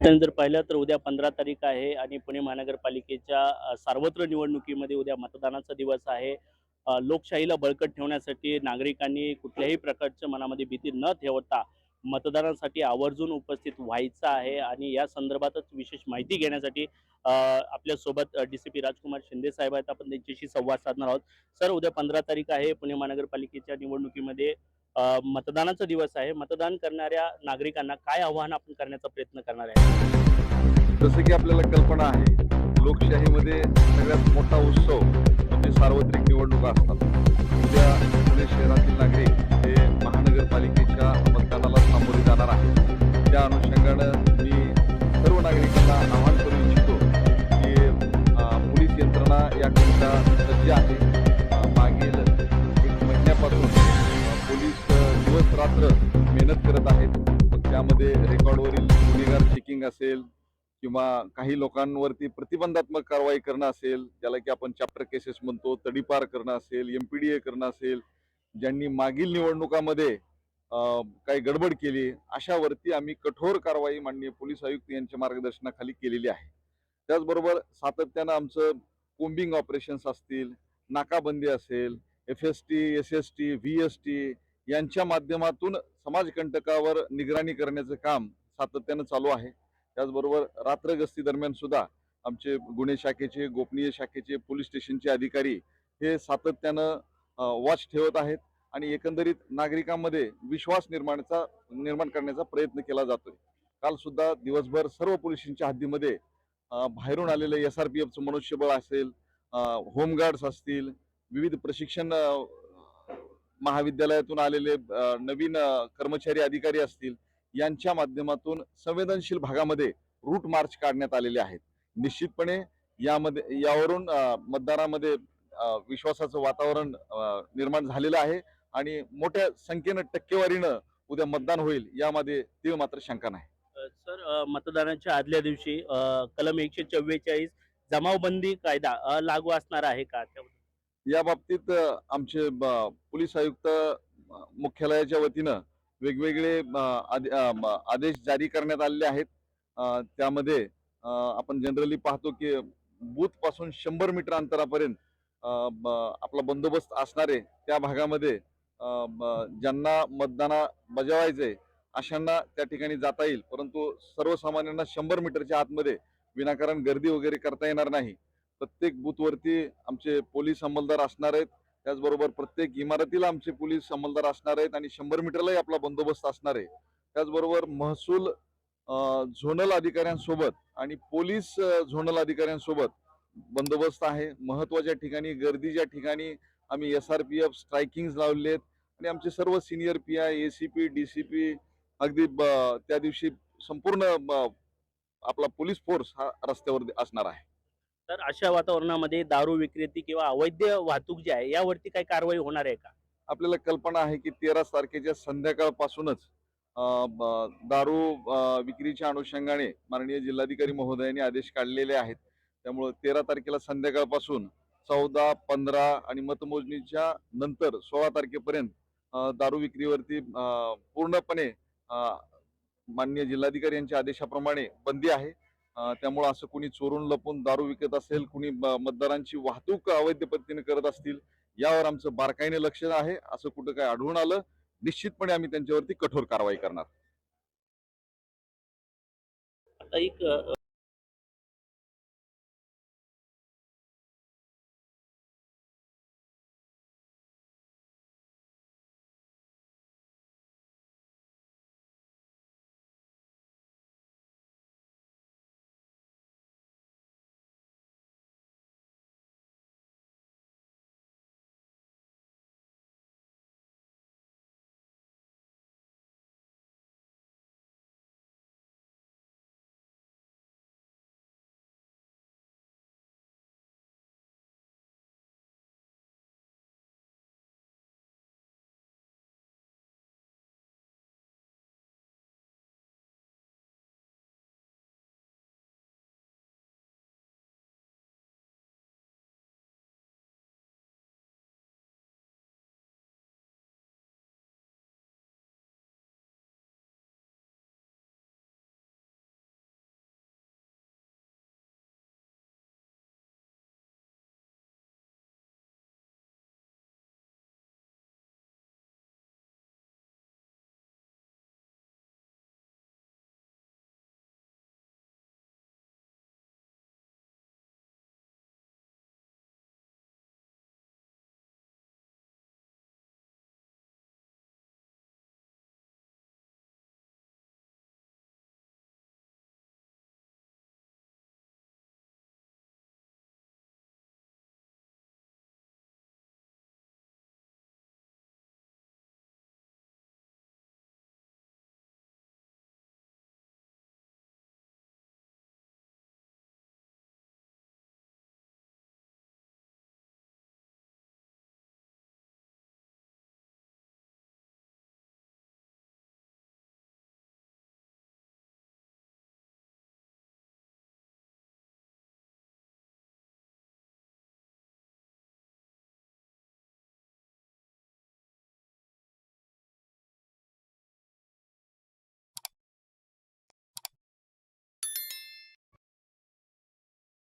त्यानंतर पाहिलं तर उद्या पंधरा तारीख आहे आणि पुणे महानगरपालिकेच्या सार्वत्र निवडणुकीमध्ये उद्या मतदानाचा दिवस आहे. लोकशाहीला बळकट ठेवण्यासाठी नागरिकांनी कुठल्याही प्रकारच्या मनामध्ये भीती न ठेवता मतदानासाठी आवर्जून उपस्थित व्हायचं आहे आणि या संदर्भातच विशेष माहिती घेण्यासाठी आपल्यासोबत D C P Rajkumar Shinde साहेब आहेत. आपण त्यांच्याशी संवाद साधणार आहोत. सर उद्या पंधरा तारीख आहे पुणे महानगरपालिकेच्या निवडणुकीमध्ये. मतदानाचा दिवस आहे. मतदान करणाऱ्या नागरिकांना काय आव्हान आपण करण्याचा प्रयत्न करणार आहे? जसं की आपल्याला कल्पना आहे लोकशाहीमध्ये सगळ्यात मोठा उत्सव म्हणजे सार्वत्रिक निवडणुका असतात. गुन्हेगार असेल किंवा काही लोकांवरती प्रतिबंधात्मक कारवाई करणं असेल ज्याला की आपण चॅप्टर केसेस म्हणतो तडीपार करणं असेल एम पी डी ए करणं असेल ज्यांनी मागील निवडणुकामध्ये काही गडबड केली अशावरती आम्ही कठोर कारवाई माननीय पोलीस आयुक्त यांच्या मार्गदर्शनाखाली केलेली आहे. त्याचबरोबर सातत्यानं आमचं कोम्बिंग ऑपरेशन्स असतील नाकाबंदी असेल F S T S S T V S T यांच्या माध्यमातून समाजकंटकावर निगराणी करण्याचं काम सातत्यानं चालू आहे. त्याचबरोबर रात्र गस्ती दरम्यान सुद्धा आमचे गुन्हे शाखेचे गोपनीय शाखेचे पोलीस स्टेशनचे अधिकारी हे सातत्यानं वॉच ठेवत आहेत आणि एकंदरीत नागरिकांमध्ये विश्वास निर्माणचा निर्माण करण्याचा प्रयत्न केला जातोय. काल सुद्धा दिवसभर सर्व पोलिसांच्या हद्दीमध्ये बाहेरून आलेले एस आर पी एफचं मनुष्यबळ असेल होमगार्ड्स असतील विविध प्रशिक्षण महाविद्यालयातून आलेले नवीन कर्मचारी अधिकारी असतील यांच्या माध्यमातून संवेदनशील भागामध्ये रूट मार्च काढण्यात आलेले आहेत. निश्चितपणे यामध्ये यावरून मतदारामध्ये विश्वासाचं वातावरण निर्माण झालेलं आहे आणि मोठ्या संख्येनं टक्केवारीनं उद्या मतदान होईल यामध्ये तीळ मात्र शंका नाही. सर मतदानाच्या आदल्या दिवशी कलम एकशे चव्वेचाळीस जमावबंदी कायदा लागू असणार आहे का या बाबतीत आमचे पोलीस आयुक्त मुख्यालयाच्या वतीनं वेगवेगळे म- आदेश जारी करण्यात आलेले आहेत. त्यामध्ये आपण जनरली पाहतो की बूथपासून शंभर मीटर अंतरापर्यंत ब- आपला बंदोबस्त असणारे त्या भागामध्ये ब- ज्यांना मतदाना बजावायचे अशांना त्या ठिकाणी जाता येईल. परंतु सर्वसामान्यांना शंभर मीटरच्या आतमध्ये विनाकारण गर्दी वगैरे करता येणार नाही. प्रत्येक बूथवरती आमचे पोलीस अंमलदार असणार आहेत. त्याचबरोबर प्रत्येक इमारतीला आमचे पोलीस अंमलदार असणार आहेत आणि शंभर मीटरलाही आपला बंदोबस्त असणार आहे. त्याचबरोबर महसूल झोनल अधिकाऱ्यांसोबत आणि पोलीस झोनल अधिकाऱ्यांसोबत बंदोबस्त आहे. महत्त्वाच्या ठिकाणी गर्दीच्या ठिकाणी आम्ही S R P F striking लावले आहेत आणि आमचे सर्व senior P I A C P D C P अगदी ब- त्या दिवशी संपूर्ण आपला पोलीस फोर्स हा रस्त्यावर असणार आहे. तर अशा वातावरणामध्ये दारू विक्रेती किंवा अवैध वाहतूक जी आहे यावरती काही कारवाई होणार आहे का? आपल्याला कल्पना आहे की तेरा तारखेच्या संध्याकाळपासूनच ब- दारू विक्रीच्या अनुषंगाने माननीय जिल्हाधिकारी महोदयांनी आदेश काढलेले आहेत. त्यामुळं तेरा तारखेला संध्याकाळपासून चौदा पंधरा आणि मतमोजणीच्या नंतर सोळा तारखेपर्यंत दारू विक्रीवरती पूर्णपणे माननीय जिल्हाधिकारी यांच्या आदेशाप्रमाणे बंदी आहे. त्यामुळं असं कुणी चोरून लपून दारू विकत असेल कुणी मतदारांची वाहतूक अवैध पद्धतीने करत असतील यावर आमचं बारकाईने लक्ष आहे. असं कुठं काय आढळून आलं निश्चितपणे आम्ही त्यांच्यावरती कठोर कारवाई करणार. एक